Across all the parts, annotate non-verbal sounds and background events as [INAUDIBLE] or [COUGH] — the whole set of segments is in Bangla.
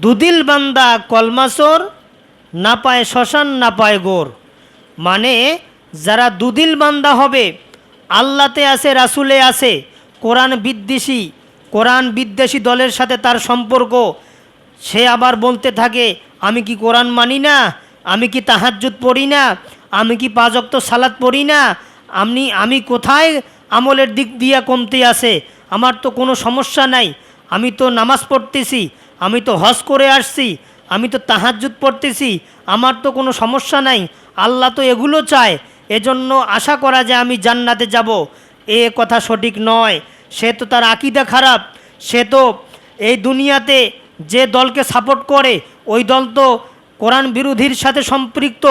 দুদিল বান্দা কলমাসর না পায় শ্মশান, না পায় গোর। মানে যারা দুদিল বান্দা হবে, আল্লাতে আছে, রাসুলে আছে, কোরআন বিদ্বেষী কোরআন বিদ্বেষী দলের সাথে তার সম্পর্ক, সে আবার বলতে থাকে, আমি কি কোরআন মানি না? আমি কি তাহাজ্জুদ পড়ি না? আমি কি পাঁচক্ত সালাদ পড়ি না? আমি আমি কোথায় আমলের দিক দিয়া কমতে আছে? আমার তো কোনো সমস্যা নাই। আমি তো নামাজ পড়তেছি। আমি তো হজ করে আসছি, আমি তো তাহাজ্জুদ পড়তেছি, আমার তো কোনো সমস্যা নাই, আল্লাহ তো এগুলো চায়, এজন্য আশা করা যে আমি জান্নাতে যাব। এ কথা সঠিক নয়, সে তো তার আকিদা খারাপ, সে তো এই দুনিয়াতে যে দলকে সাপোর্ট করে, ওই দল তো কোরআন বিরোধীর সাথে সম্পৃক্ত,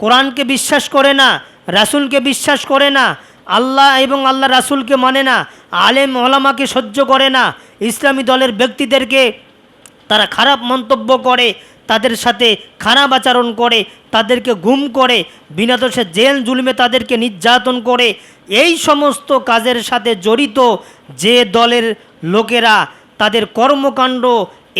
কোরআনকে বিশ্বাস করে না, রাসুলকে বিশ্বাস করে না, আল্লাহ এবং আল্লাহ রাসুলকে মানে না, আলেম ওলামাকে সহ্য করে না, ইসলামী দলের ব্যক্তিদেরকে তারা খারাপ মন্তব্য করে, তাদের সাথে খারাপ আচরণ করে, তাদেরকে গুম করে, বিনা দোষে জেল জুলমে তাদেরকে নির্যাতন করে, এই সমস্ত কাজের সাথে জড়িত যে দলের লোকেরা তাদের কর্মকাণ্ড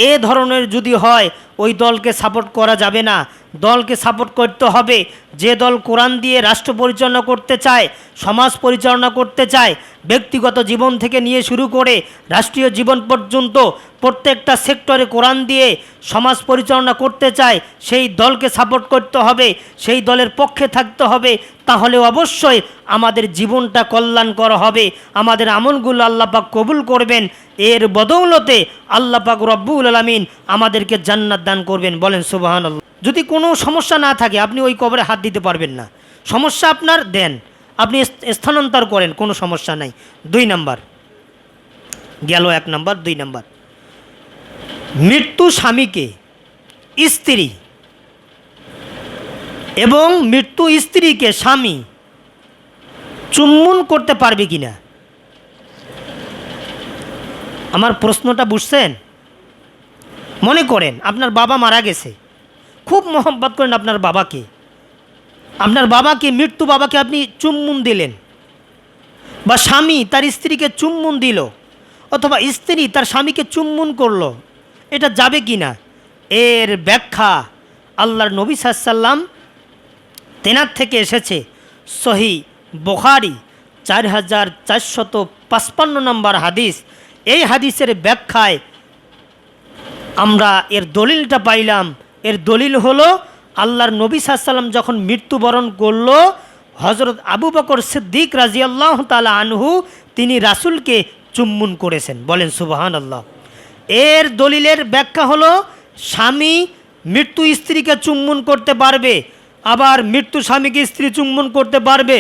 এ ধরনের যদি হয়, ওই দলকে সাপোর্ট করা যাবে না। দলকে সাপোর্ট করতে হবে। যে দল কোরআন দিয়ে রাষ্ট্র পরিচালনা করতে চায়, সমাজ পরিচালনা করতে চায়, ব্যক্তিগত জীবন থেকে নিয়ে শুরু করে রাষ্ট্রীয় জীবন পর্যন্ত প্রত্যেকটা সেক্টরে কোরআন দিয়ে সমাজ পরিচালনা করতে চায়, সেই দলকে সাপোর্ট করতে হবে, সেই দলের পক্ষে থাকতে হবে। তাহলে অবশ্যই আমাদের জীবনটা কল্যাণকর হবে। আমাদের আমলগুলো আল্লাপাক কবুল করবেন। এর বদৌলতে আল্লাপাক রব্বুল আলমিন আমাদেরকে জান্নাত দান করবেন। বলেন সুবাহান যদি কোনো সমস্যা না থাকে, আপনি ওই কবরে হাত দিতে পারবেন না। সমস্যা আপনার, দেন। আপনি স্থানান্তর করেন, কোনো সমস্যা নাই। দুই নাম্বার। গেল এক নাম্বার, দুই নাম্বার। মৃত্যু স্বামীকে, স্ত্রী এবং মৃত্যু স্ত্রীকে স্বামী চুম্বন করতে পারবে কি না আমার প্রশ্নটা বুঝছেন? মনে করেন, আপনার বাবা মারা গেছে। খুব মহব্বত করেন আপনার বাবাকে। আপনার বাবাকে, মৃত্যু বাবাকে আপনি চুম্বন দিলেন। বা স্বামী তার স্ত্রীকে চুম্বন দিল, অথবা স্ত্রী তার স্বামীকে চুম্বন করল, এটা যাবে কি না এর ব্যাখ্যা আল্লাহর নবী সাল্লাম তেনার থেকে এসেছে। সহি বোখারি চার হাজার চারশত পাঁচপান্ন নম্বর হাদিস। এই হাদিসের ব্যাখ্যায় আমরা এর দলিলটা পাইলাম এর দলিল হলো, আল্লাহর নবী সাল্লাম যখন মৃত্যুবরণ করল হজরত আবু বকর সিদ্দিক রাজিয়াল্লাহ তালা আনহু তিনি রাসুলকে চুম্বন করেছেন। বলেন সুবাহান আল্লাহ এর দলিলের ব্যাখ্যা হলো, স্বামী মৃত্যু স্ত্রীকে চুম্বন করতে পারবে, আবার মৃত্যু স্বামীকে স্ত্রী চুম্বন করতে পারবে,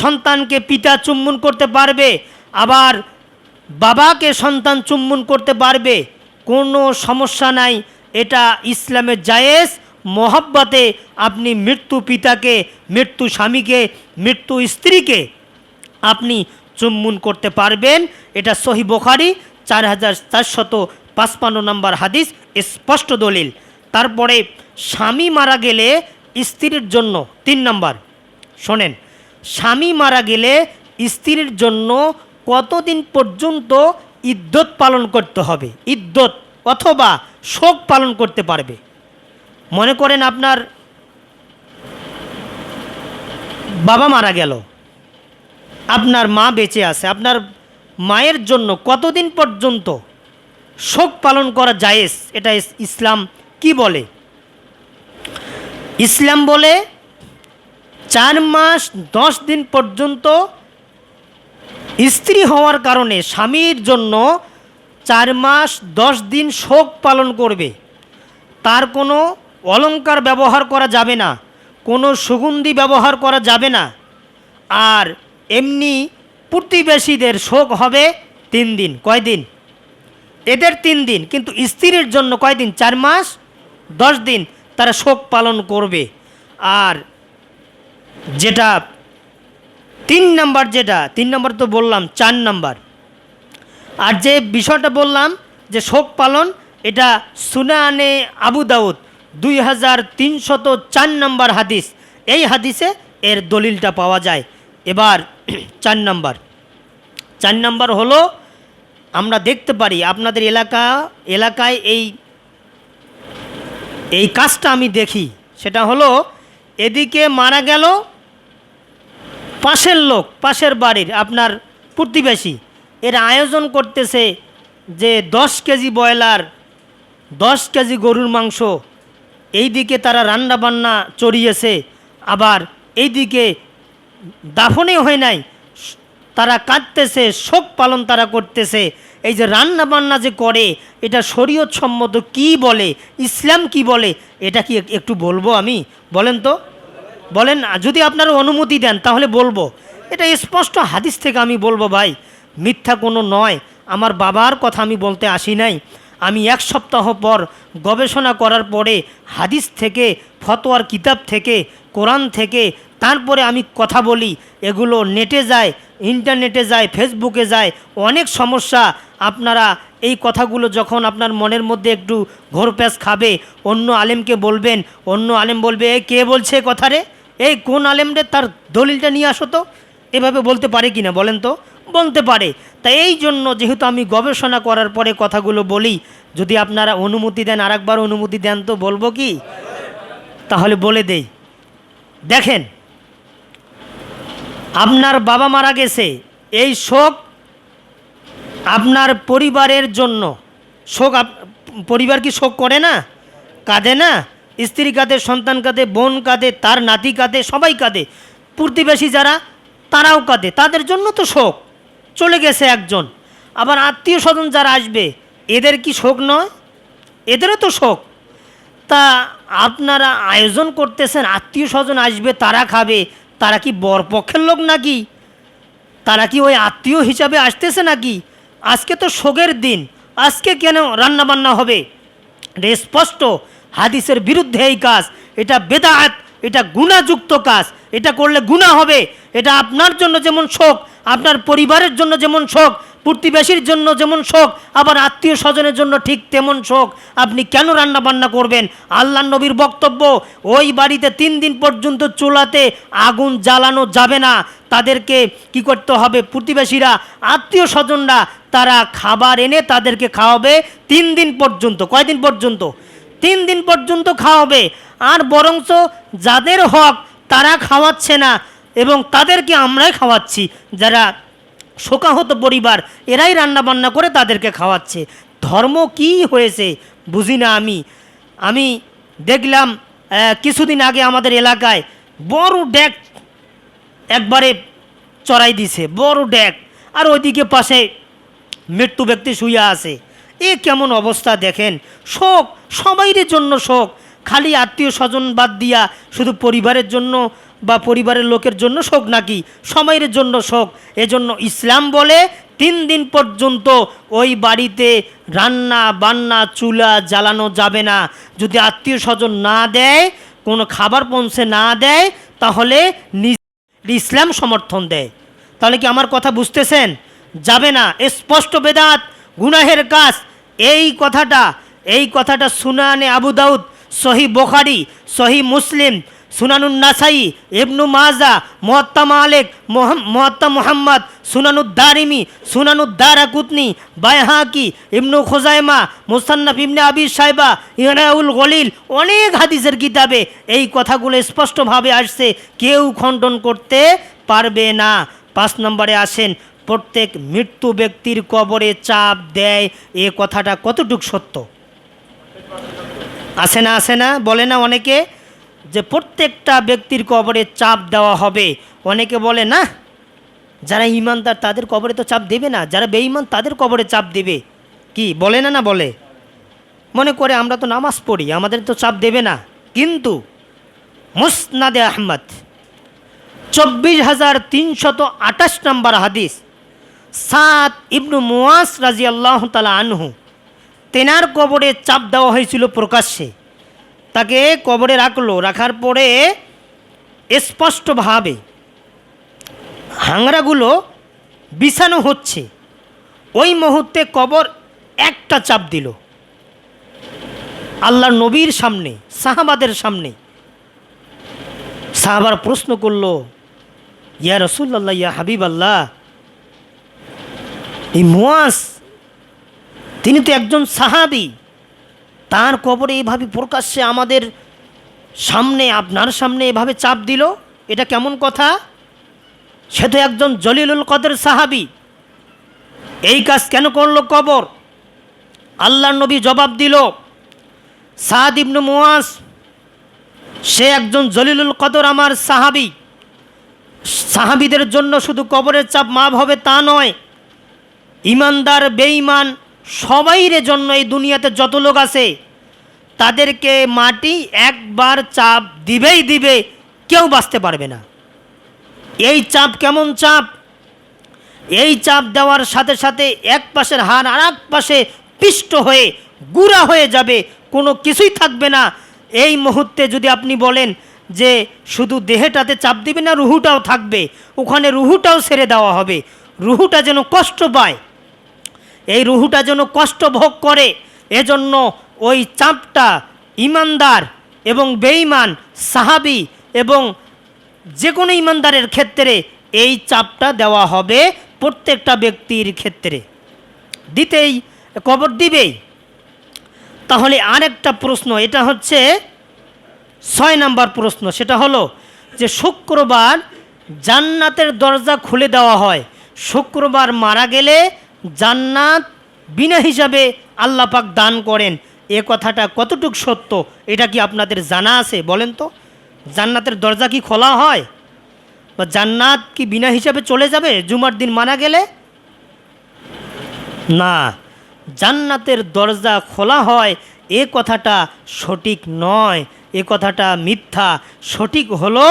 সন্তানকে পিতা চুম্বন করতে পারবে, আবার বাবাকে সন্তান চুম্বন করতে পারবে, কোনো সমস্যা নাই। এটা ইসলামের জায়েজ, মহব্বতে আপনি মৃত্যু পিতাকে, মৃত্যু স্বামীকে, মৃত্যু স্ত্রীকে আপনি চুম্বন করতে পারবেন। এটা সহি বোখারি, চার হাজার চারশত পাঁচপান্ন নম্বর হাদিস, স্পষ্ট দলিল। তারপরে স্বামী মারা গেলে স্ত্রীর জন্য তিন নম্বর। শোনেন, স্বামী মারা গেলে স্ত্রীর জন্য কতদিন পর্যন্ত ইদ্যত পালন করতে হবে? ইদ্যত অথবা শোক পালন করতে পারবে। মনে করেন আপনার বাবা মারা গেল। আপনার মা বেঁচে আছে। আপনার মায়ের জন্য কতদিন পর্যন্ত শোক পালন করা জায়েজ? এটা ইসলাম কি বলে? ইসলাম বলে চার মাস দশ দিন পর্যন্ত স্ত্রী হওয়ার কারণে স্বামীর জন্য চার মাস, দশ দিন শোক পালন করবে। তার কোনো অলঙ্কার ব্যবহার করা যাবে না, কোনো সুগন্ধি ব্যবহার করা যাবে না। আর এমনি প্রতিবেশীদের শোক হবে তিন দিন, কয় দিন? এদের তিন দিন, কিন্তু স্ত্রীর জন্য কয়দিন চার মাস, দশ দিন তারা শোক পালন করবে। আর যেটা তিন নাম্বার যেটা, তিন নাম্বার তো বললাম, চার নাম্বার। আর যে বিষয়টা বললাম যে শোক পালন, এটা সুনানে আবু দাউদ, দুই হাজার তিনশত চার নম্বর হাদিস। এই হাদিসে এর দলিলটা পাওয়া যায়। এবার [CLEARS THROAT] চার নম্বর। চার নম্বর হলো, আমরা দেখতে পারি আপনাদের এলাকা, এলাকায় এই এই কাজটা আমি দেখি। সেটা হলো, এদিকে মারা গেল পাশের লোক, পাশের বাড়ির, আপনার প্রতিবেশী। এর আয়োজন করতেছে যে দশ কেজি ব্রয়লার, দশ কেজি গরুর মাংস এই দিকে তারা রান্না বান্না চড়িয়েছে। আবার এই দিকে দাফনে হয় নাই, তারা কাঁদতেছে, শোক পালন তারা করতেছে। এই যে রান্না বান্না যে করে, এটা শরীয়ত সম্মত কী বলে, ইসলাম কি বলে, এটা কি একটু বলব আমি? বলেন তো। বলেন, যদি আপনারা অনুমতি দেন, তাহলে বলব। এটা স্পষ্ট হাদিস থেকে আমি বলব ভাই। মিথ্যা কোনো নয়। আমার বাবার কথা আমি বলতে আসি নাই। আমি এক সপ্তাহ পর গবেষণা করার পরে হাদিস থেকে, ফতোয়ার কিতাব থেকে, কোরআন থেকে, তারপরে আমি কথা বলি। এগুলো নেটে যায়, ইন্টারনেটে যায়, ফেসবুকে যায়। অনেক সমস্যা। আপনারা এই কথাগুলো যখন আপনার মনের মধ্যে একটু ঘোরপ্যাঁচ খাবে, অন্য আলেমকে বলবেন, অন্য আলেম বলবে, এ, কে বলছে কথা রে এই কোন আলেম রে তার দলিলটা নিয়ে আসো তো? এভাবে বলতে পারে কি না বলেন তো? বলতে পারে। তাই এই জন্য যেহেতু আমি গবেষণা করার পরে কথাগুলো বলি, যদি আপনারা অনুমতি দেন, আরেকবার অনুমতি দেন তো বলব কি? তাহলে বলে দেই। দেখেন, আপনার বাবা মারা গেছে, এই শোক আপনার পরিবারের জন্য। শোক পরিবার কি শোক করে না? কাঁদে না? স্ত্রী কাঁদে, সন্তান কাঁদে, বোন কাঁদে, তার নাতি কাঁদে, সবাই কাঁদে। প্রতিবেশী যারা, তারাও কাঁদে। তাদের জন্য তো শোক। চলে গেছে একজন। আবার আত্মীয় স্বজন যারা আসবে, এদের কি শোক নয়? এদেরও তো শোক। তা আপনারা আয়োজন করতেছেন, আত্মীয় স্বজন আসবে, তারা খাবে, তারা কি বরপক্ষের লোক নাকি? তারা কি ওই আত্মীয় হিসাবে আসতেছে নাকি? আজকে তো শোকের দিন, আজকে কেন রান্না বান্না হবে? এটা স্পষ্ট, হাদিসের বিরুদ্ধে এই কাজ। এটা বেদাত, এটা গুণাযুক্ত কাজ। এটা করলে গুণা হবে, এটা আপনার জন্য যেমন শোক আপনার পরিবারের জন্য যেমন শোক, প্রতিবেশীর জন্য যেমন শোক, আবার আত্মীয় স্বজনের জন্য ঠিক তেমন শোক। আপনি কেন রান্না বান্না করবেন? আল্লাহ নবীর বক্তব্য, ওই বাড়িতে তিন দিন পর্যন্ত চুলাতে আগুন জ্বালানো যাবে না। তাদেরকে কি করতে হবে? প্রতিবেশীরা, আত্মীয় স্বজনরা, তারা খাবার এনে তাদেরকে খাওয়াবে তিন দিন পর্যন্ত। কয়দিন পর্যন্ত? তিন দিন পর্যন্ত খাওয়াবে। আর বরঞ্চ যাদের হক, তারা খাওয়াচ্ছে না। এবং তাদেরকে আমরাই খাওয়াচ্ছি। যারা শোকাহত পরিবার, এরাই রান্না বান্না করে তাদেরকে খাওয়াচ্ছে। ধর্ম কি হয়েছে বুঝি না আমি। আমি দেখলাম কিছুদিন আগে আমাদের এলাকায় বড় ড্যাক একবারে চড়াই দিছে, বড় ড্যাক আর ওইদিকে পাশে মৃত্যু ব্যক্তি শুয়ে আছে। এ কেমন অবস্থা দেখেন। শোক, সবাইয়ের জন্য শোক। খালি আত্মীয় স্বজন বাদ দিয়া শুধু পরিবারের জন্য বা পরিবারের লোকের জন্য শোক নাকি? সময়ের জন্য শোক। এজন্য ইসলাম বলে, তিন দিন পর্যন্ত ওই বাড়িতে রান্না, বান্না, চুলা জ্বালানো যাবে না। যদি আত্মীয় স্বজন না দেয়, কোনো খাবার পৌঁছে না দেয়, তাহলে ইসলাম সমর্থন দেয়। তাহলে কি আমার কথা বুঝতেছেন? যাবে না। স্পষ্ট বেদাত, গুনাহের কাজ। এই কথাটা এই কথাটা সুনানে আবু দাউদ, সহি বোখারি, সহি মুসলিম সুনানুন নাসাই, ইবনু মাজা মোহাত্তা মালেক মোহাত্তা মোহাম্মদ সুনানুদ্দারিমি সুনানুদ্দারা কুতনি বাইহাকি ইবনু খোজাইমা, মুসান্নাফ ইবনে আবি সাইবা ইরাউল গলিল, অনেক হাদিসের কিতাবে এই কথাগুলো স্পষ্টভাবে আসছে, কেউ খণ্ডন করতে পারবে না। পাঁচ নম্বরে আসেন, প্রত্যেক মৃত্যু ব্যক্তির কবরে চাপ দেয়, এ কথাটা কতটুক সত্য? আসে না আসে না, বলে না অনেকে? যে প্রত্যেকটা ব্যক্তির কবরে চাপ দেওয়া হবে। অনেকে বলে, না, যারা ইমানদার তাদের কবরে তো চাপ দেবে না। যারা বেঈমান তাদের কবরে চাপ দেবে। কি, বলে না না বলে? মনে করে আমরা তো নামাজ পড়ি, আমাদের তো চাপ দেবে না। কিন্তু মুসনাদে আহমদ, চব্বিশ হাজার তিনশত আঠাশ নম্বর হাদিস সাত ইবনু মুয়াস রাজি আল্লাহ তালা আনহু, তেনার কবরে চাপ দেওয়া হয়েছিল প্রকাশ্যে। তাকে কবরে রাখল, রাখার পরে স্পষ্টভাবে হাংরাগুলো বিছানো হচ্ছে। ওই মুহূর্তে কবর একটা চাপ দিল। আল্লাহ নবীর সামনে, সাহাবাদের সামনে সাহাবার প্রশ্ন করল, ইয়া রসুল্লাহ ইয়া হাবিব আল্লাহ এই মুয়াস তিনি তো একজন সাহাবি। তার কবরে এইভাবে প্রকাশ্যে আমাদের সামনে, আপনার সামনে এভাবে চাপ দিল? এটা কেমন কথা? সে তো একজন জলিলুল কদের সাহাবি। এই কাজ কেন করল কবর? আল্লাহ নবী জবাব দিল, সাদ ইবনু মুয়াস সে একজন জলিলুল কদর আমার সাহাবি। সাহাবিদের জন্য শুধু কবরের চাপ মাপ হবে তা নয়, ইমানদার, বেঈমান সবাইয়ের জন্য এই দুনিয়াতে যত লোক আছে, তাদেরকে মাটি একবার চাপ দিবেই দিবে, কেউ বাঁচতে পারবে না। এই চাপ কেমন চাপ? এই চাপ দেওয়ার সাথে সাথে এক পাশের হাড় আর এক পাশে পিষ্ট হয়ে, গুড়া হয়ে যাবে, কোনো কিছুই থাকবে না। এই মুহূর্তে যদি আপনি বলেন যে শুধু দেহেটাতে চাপ দিবে না, রুহুটাও থাকবে, ওখানে রুহুটাও ছেড়ে দেওয়া হবে। রুহুটা যেন কষ্ট পায়। এই রুহুটা যেন কষ্ট ভোগ করে, এজন্য ওই চাপটা ইমানদার এবং বেঈমান সাহাবি এবং যে কোনো ইমানদারের ক্ষেত্রে এই চাপটা দেওয়া হবে প্রত্যেকটা ব্যক্তির ক্ষেত্রে। দিতেই কবর দিবেই তাহলে আরেকটা প্রশ্ন, এটা হচ্ছে ছয় নাম্বার প্রশ্ন, সেটা হলো যে শুক্রবার জান্নাতের দরজা খুলে দেওয়া হয়। শুক্রবার মারা গেলে জান্নাত বিনা হিসাবে আল্লাহ পাক দান করেন। এ কথাটা কতটুক সত্য, এটা কি আপনাদের জানা আছে বলেন তো? জান্নাতের দরজা কি খোলা হয়? বা জান্নাত কি বিনা হিসাবে চলে যাবে, জুমার দিন মানা গেলে? না, জান্নাতের দরজা খোলা হয়, এ কথাটা সঠিক নয়, এ কথাটা মিথ্যা। সঠিক হলো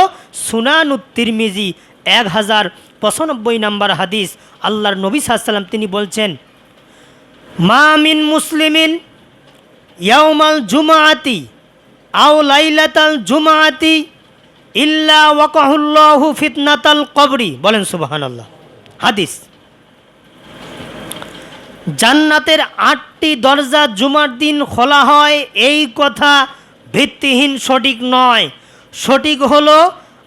সুনানু তিরমিজি এক হাজার পঁচানব্বই নাম্বার হাদিস, আল্লাহর নবী সাল্লাম তিনি বলছেন, মা মিন মুসলিমিন ইয়াউমাল জুমাআতি আও লাইলাতাল জুমাআতি ইল্লা ওয়াকাহুল্লাহু ফিতনাতাল কবরি। বলেন, সুবহানাল্লাহ। হাদিস, জান্নাতের আটটি দরজা জুমার দিন খোলা হয়, এই কথা ভিত্তিহীন সঠিক নয়। সঠিক হলো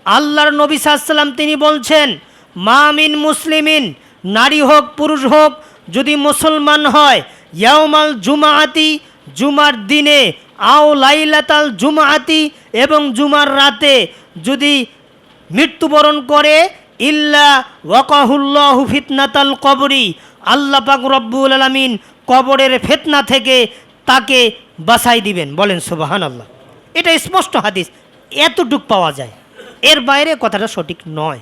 আল্লাহর নবী সাল্লাম তিনি বলছেন মামিন মুসলিমিন, নারী হোক, পুরুষ হোক, যদি মুসলমান হয়, ইয়াউমাল জুমাআতি, জুমার দিনে, আও লাইলাতাল জুমাআতি, এবং জুমার রাতে যদি মৃত্যুবরণ করে, ইল্লা ওয়াকাহুল্লাহু ফিতনাতাল কবরি, আল্লাহ পাক রব্বুল আলমিন কবরের ফেতনা থেকে তাকে বাসাই দিবেন। বলেন সুবাহান আল্লাহ এটা স্পষ্ট হাদিস, এতটুক পাওয়া যায়। এর বাইরে কথাটা সঠিক নয়।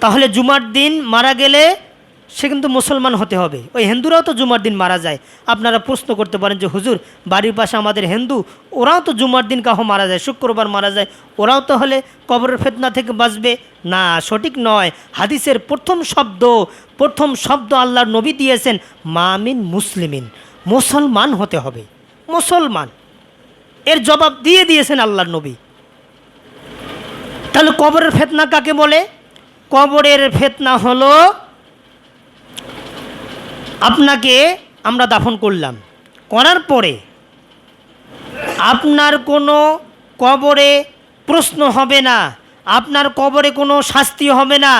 তাহলে জুমার দিন মারা গেলে সে কিন্তু মুসলমান হতে হবে। ওই হিন্দুরাও তো জুমার দিন মারা যায়। আপনারা প্রশ্ন করতে পারেন যে, হুজুর, বাড়ির পাশে আমাদের হিন্দু, ওরাও তো জুমার দিন কাহো মারা যায়, শুক্রবার মারা যায়, ওরাও তো হলে কবরের ফেতনা থেকে বাঁচবে? না, সঠিক নয়। হাদিসের প্রথম শব্দ প্রথম শব্দ আল্লাহর নবী দিয়েছেন, মামিন মুসলিমিন। মুসলমান হতে হবে। মুসলমান। এর জবাব দিয়ে দিয়েছেন আল্লাহর নবী। তাহলে কবরের ফেতনা কাকে বলে? কবরের ফেতনা হলো, আপনাকে আমরা দাফন করলাম। করার পরে আপনার কোনো কবরে প্রশ্ন হবে না, আপনার কবরে কোনো শাস্তি হবে না।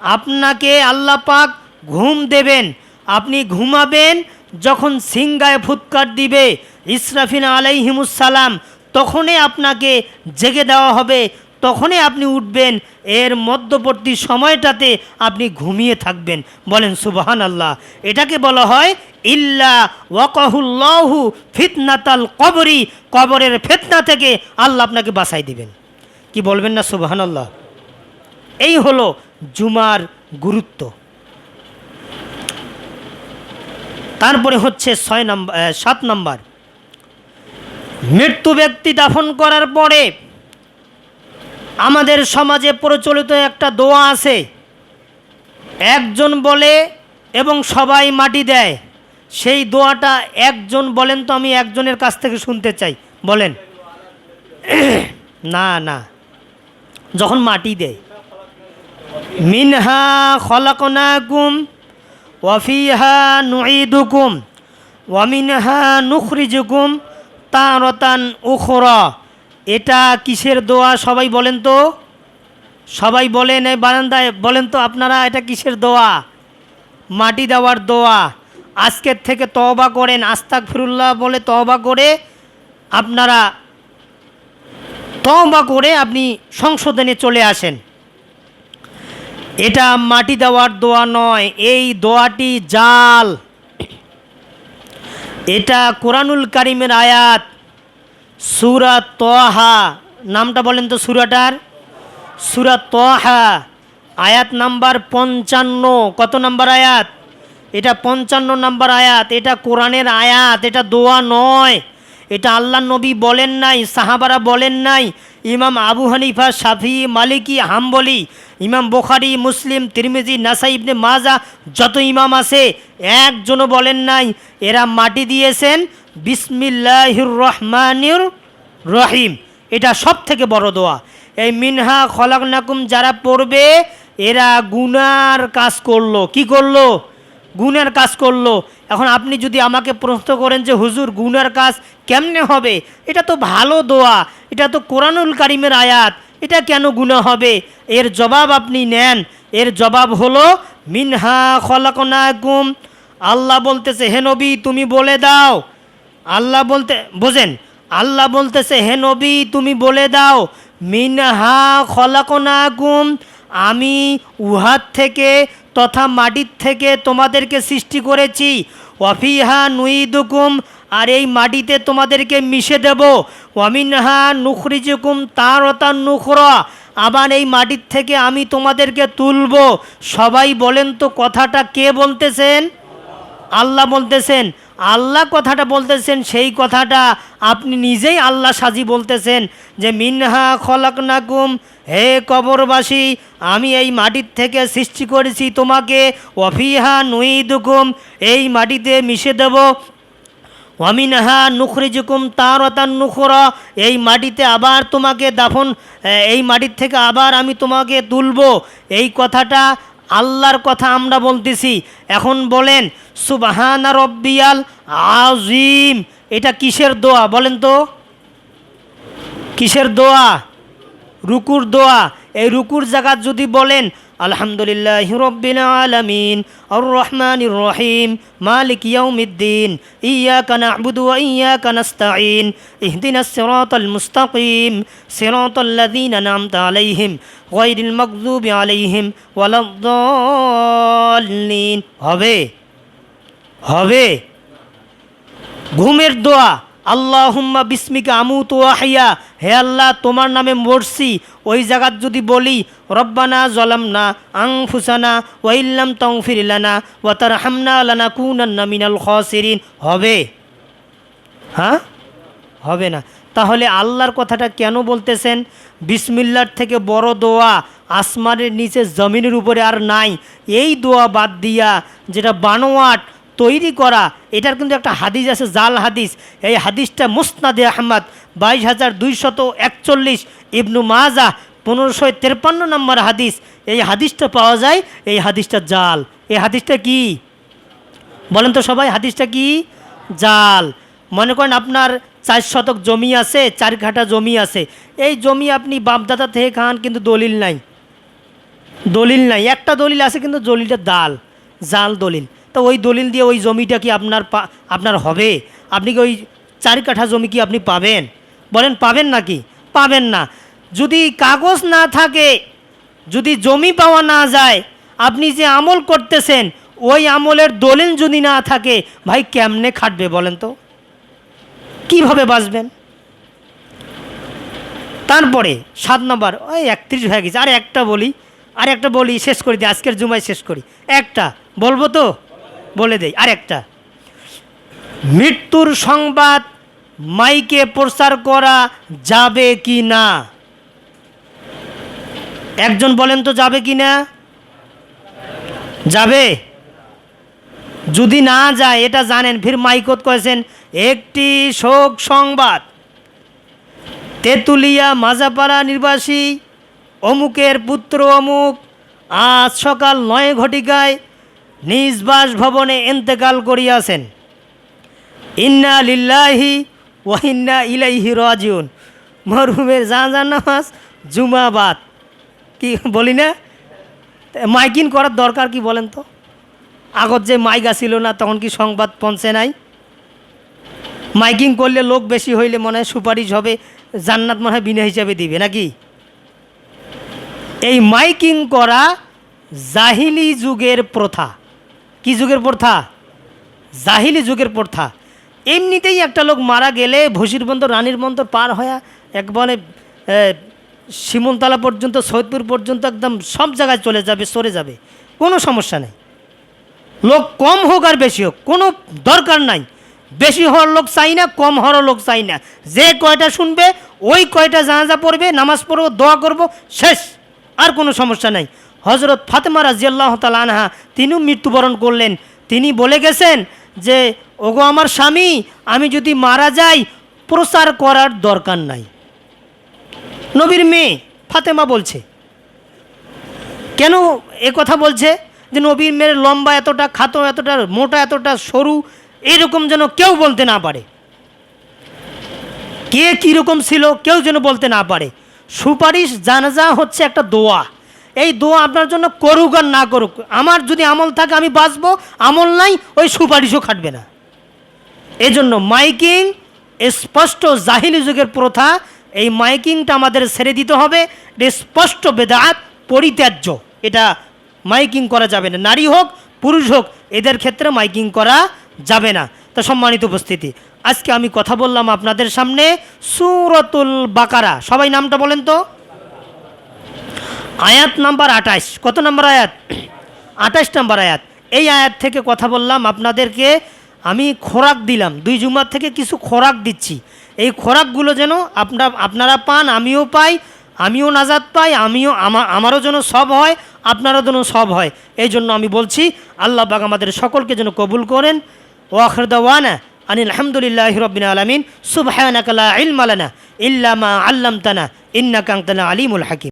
আপনাকে আল্লাহ পাক ঘুম দেবেন, আপনি ঘুমাবেন, যখন সিংগায় ফুৎকার দিবে, ইসরাফিন আলাইহিমুসালাম তখনই আপনাকে জেগে দেওয়া হবে। তখনই আপনি উঠবেন। এর মধ্যবর্তী সময়টাতে আপনি ঘুমিয়ে থাকবেন। বলেন সুবাহান আল্লাহ এটাকে বলা হয় ইল্লা ওয়াকাহুল্লাহু ফিতনাতাল কবরি। কবরের ফেতনা থেকে আল্লাহ আপনাকে বাঁচাই দিবেন। কি বলবেন না সুবাহান আল্লাহ এই হলো জুমার গুরুত্ব। তারপরে হচ্ছে ছয় নম্বর সাত নম্বর। মৃত্যু ব্যক্তি দাফন করার পরে আমাদের সমাজে প্রচলিত একটা দোয়া আছে। একজন বলে এবং সবাই মাটি দেয়। সেই দোয়াটা একজন বলেন তো আমি একজনের কাছ থেকে শুনতে চাই। বলেন। না না। যখন মাটি দেয়। মিনহা খলাকনাকুম ওয়াফিহা নুঈদুকুম ওয়ামিনহা নুখরিজুকুম তারতান উখরা। এটা কিসের দোয়া সবাই বলেন তো? সবাই বলেন, এই বারান্দায় বলেন তো আপনারা, এটা কিসের দোয়া? মাটি দেওয়ার দোয়া। আজকের থেকে তওবা করেন। আস্তাক ফিরুল্লাহ বলে তওবা করে আপনারা তওবা করে আপনি সংশোধনে চলে আসেন। এটা মাটি দেওয়ার দোয়া নয়, এই দোয়াটি জাল। এটা কোরআনুল কারিমের আয়াত। সুরা তোহা, নামটা বলেন তো সুরাটার? সুরা তোহা, আয়াত নাম্বার পঞ্চান্ন। কত নাম্বার আয়াত? এটা পঞ্চান্ন নাম্বার আয়াত, এটা কোরআনের আয়াত, এটা দোয়া নয়। এটা আল্লাহ নবী বলেন নাই, সাহাবারা বলেন নাই। ইমাম আবু হানিফা, শাফি, মালিকি, হাম্বলি, ইমাম বোখারি, মুসলিম, তিরমিজি, নাসাই ইবনে মাজা, যত ইমাম আছে, একজনও বলেন নাই, এরা মাটি দিয়েছেন বিসমিল্লাহির রহমানির রহিম। এটা সব থেকে বড় দোয়া। এই মিনহা খলাক নাকুম যারা পড়বে, এরা গুনার কাজ করল। কি করল? গুণের কাজ করল। এখন আপনি যদি আমাকে প্রশ্ন করেন যে, হুজুর গুণের কাজ কেমনে হবে? এটা তো ভালো দোয়া। এটা তো কোরআনুল কারিমের আয়াত। এটা কেন গুণা হবে? এর জবাব আপনি নেন। এর জবাব হলো, মিনহা খলাকনাকুম। আল্লাহ বলতেছে, হে নবী, তুমি বলে দাও। আল্লাহ বলতে, বোঝেন, আল্লাহ বলতেছে, হে নবী, তুমি বলে দাও, মিনহা খলাকনাকুম, আমি উহার থেকে তথা মাটির থেকে তোমাদেরকে সৃষ্টি করেছি। অফিহা নুইদুকুম, আর এই মাটিতে তোমাদেরকে মিশে দেব। অমিনহা নুখরিজুকুম তার অতার নুখরা, আবার এই মাটির থেকে আমি তোমাদেরকে তুলব। সবাই বলেন তো কথাটা কে বলতেছেন? আল্লাহ বলতেছেন আল্লাহ কথাটা বলতেছেন, সেই কথাটা আপনি নিজেই আল্লাহ সাজি বলতেছেন যে, মিনহা খলাকনাকুম, হে কবরবাসী, আমি এই মাটির থেকে সৃষ্টি করেছি তোমাকে অফিহা নুইদুকুম এই মাটিতে মিশে দেব। অমিনহা নুখরিজুকুম তারতান নুখরা, এই মাটিতে আবার তোমাকে দাফন এই মাটির থেকে আবার আমি তোমাকে তুলব। এই কথাটা আল্লাহর কথা আমরা বলতেছি। এখন বলেন, সুবাহানা রব্বিয়াল আজিম এটা কিসের দোয়া বলেন তো? কিসের দোয়া? রুকুর দোয়া। এই রুকুর জায়গা যদি বলেন আলহামদুলিল্লাহ রব্বিল আলামিন আর রহমান রহিম মালিক ইয়াউমিদ্দিন ইয়াকা না'বুদু ওয়া ইয়াকা নাস্তাঈন ইহদিনাস সিরাতাল মুস্তাকিম সিরাতাল লাযীনা আন'আমতা আলাইহিম গায়রিল মাগযুবি আলাইহিম ওয়ালাদ-দাল্লিন হবে হবে ঘুমের দোয়া আল্লাহুম্মা বিস্মিকা আমুত ওয়াহিয়া। হে আল্লাহ, তোমার নামে মরছি। ওই জায়গাত যদি বলি, রব্বানা জলামনা আং ফুসানা ওয়াইল্লাম তংফিরিলানা ওয়াতার হামনা আলানা কুনান্না মিনাল খসিরিন। হবে। হ্যাঁ? হবে না। তাহলে আল্লাহর কথাটা কেন বলতেছেন? বিসমিল্লার থেকে বড় দোয়া আসমানের নিচে জমিনের উপরে আর নাই। এই দোয়া বাদ দিয়া, যেটা বানোয়াট তৈরি করা, এটার কিন্তু একটা হাদিস আছে, জাল হাদিস। এই হাদিসটা মুসনাদে আহমদ, বাইশ হাজার দুইশত একচল্লিশ, ইবনু মাজা, পনেরোশো তেপ্পান্ন নম্বর হাদিস। এই হাদিসটা পাওয়া যায়, এই হাদিসটা জাল। এই হাদিসটা কি? বলেন তো সবাই, হাদিসটা কি? জাল। মনে করেন আপনার চার শতক জমি আছে, চার ঘাটা জমি আছে। এই জমি আপনি বাপদাদা থেকে খান কিন্তু দলিল নাই। দলিল নাই। একটা দলিল আছে কিন্তু দলিলটা দাল, জাল দলিল। তো ওই দলিল দিয়ে ওই জমিটা কি আপনার আপনার হবে? আপনি কি ওই চার কাঠা জমি কি আপনি পাবেন? বলেন, পাবেন নাকি? পাবেন না। যদি কাগজ না থাকে, যদি জমি পাওয়া না যায়, আপনি যে আমল করতেছেন, ওই আমলের দলিল যদি না থাকে, ভাই কেমনে খাটবে বলেন তো? কীভাবে বাঁচবেন? তারপরে সাত নম্বর, ওই একত্রিশ হয়ে গেছে। আর একটা বলি, আর একটা বলি শেষ করি দিই, আজকের জুমায় শেষ করি। একটা, বলব তো? বলে দেই আর একটা মৃত্যুর সংবাদ মাইকে প্রচার করা যাবে কি না? একজন বলেন তো যাবে কি না? যাবে। যদি না যায়, এটা জানেন, ফির মাইকত কয়েছেন, একটি শোক সংবাদ। তেঁতুলিয়া মাজাপাড়া নির্বাসী, অমুকের পুত্র অমুক, আজ সকাল নয় ঘটিকায় নিজ বাসভবনে এন্তেকাল করিয়াছেন। ইন্না লিল্লাহি ওয়াহিন্না ইলাইহি রাজিউন। মরহুমের জানাজান নামাজ জুমাবাদ। কি বলি না? মাইকিন করার দরকার কি বলেন তো? আগত যে মাইক ছিল না, তখন কি সংবাদ পৌঁছে নাই? মাইকিং করলে লোক বেশি হইলে মনে হয় সুপারিশ হবে, জান্নাত মনে হয় বিনা হিসাবে দিবে, নাকি? এই মাইকিং করা জাহিলি যুগের প্রথা। কি যুগের প্রথা? জাহিলি যুগের প্রথা। এমনিতেই একটা লোক মারা গেলে ভসির বন্দর রানীর বন্দর পার হয়ে একবারে এ, সীমনতলা পর্যন্ত সৈয়দপুর পর্যন্ত একদম সব জায়গায় চলে যাবে সরে যাবে। কোনো সমস্যা নেই। লোক কম হোক আর বেশি হোক কোনো দরকার নাই। বেশি হওয়ার লোক চাই না কম হওয়ার লোক চাই না। যে কয়টা শুনবে ওই কয়টা জানাজা পড়বে নামাজ পড়ব দোয়া করব শেষ। আর কোনো সমস্যা নাই। হজরত ফাতেমা রাজিয়াল্লাহ তালা আনহা তিনিও মৃত্যুবরণ করলেন। তিনি বলে গেছেন যে, ওগো আমার স্বামী, আমি যদি মারা যাই, প্রচার করার দরকার নাই। নবীর মেয়ে ফাতেমা বলছে, কেন এ কথা বলছে? যে নবীর মেয়ের লম্বা এতটা খাতো এতটা, মোটা এতটা, সরু, এরকম যেন কেউ বলতে না পারে। কে কীরকম ছিল, কেউ যেন বলতে না পারে। সুপারিশ জানাজা হচ্ছে একটা দোয়া। এই দোয়া আপনার জন্য করুক আর না করুক। আমার যদি আমল থাকে, আমি বাঁচবো। আমল নাই, ওই সুপারিশও খাটবে না। এজন্য মাইকিং স্পষ্ট জাহিলি যুগের প্রথা। এই মাইকিংটা আমাদের ছেড়ে দিতে হবে। স্পষ্ট বেদাত, পরিত্যাজ্য। এটা মাইকিং করা যাবে না। নারী হোক, পুরুষ হোক, এদের ক্ষেত্রে মাইকিং করা যাবে না। তো সম্মানিত উপস্থিতি, আজকে আমি কথা বললাম আপনাদের সামনে। সুরতুল বাকারা। সবাই নামটা বলেন তো। আয়াত নাম্বার আঠাশ। কত নম্বর আয়াত? আঠাশ নম্বর আয়াত। এই আয়াত থেকে কথা বললাম আপনাদেরকে, আমি খোরাক দিলাম। দুই জুমার থেকে কিছু খোরাক দিচ্ছি। এই খোরাকগুলো যেন আপনারা আপনারা পান, আমিও পাই, আমিও নাজাদ পাই, আমিও, আমা, আমারও যেন সব হয়, আপনারও যেন সব হয়। এই জন্য আমি বলছি, আল্লাহ বাগ আমাদের সকলকে যেন কবুল করেন। ওয়াখরদাওয়ানা আনিল আলহামদুলিল্লাহ রবিন আলমিন। সুবহানাকালা ইলমালানা ইল্লামা আল্লামতানা। ইন্নাকাংতানা আলিমুল হাকিম।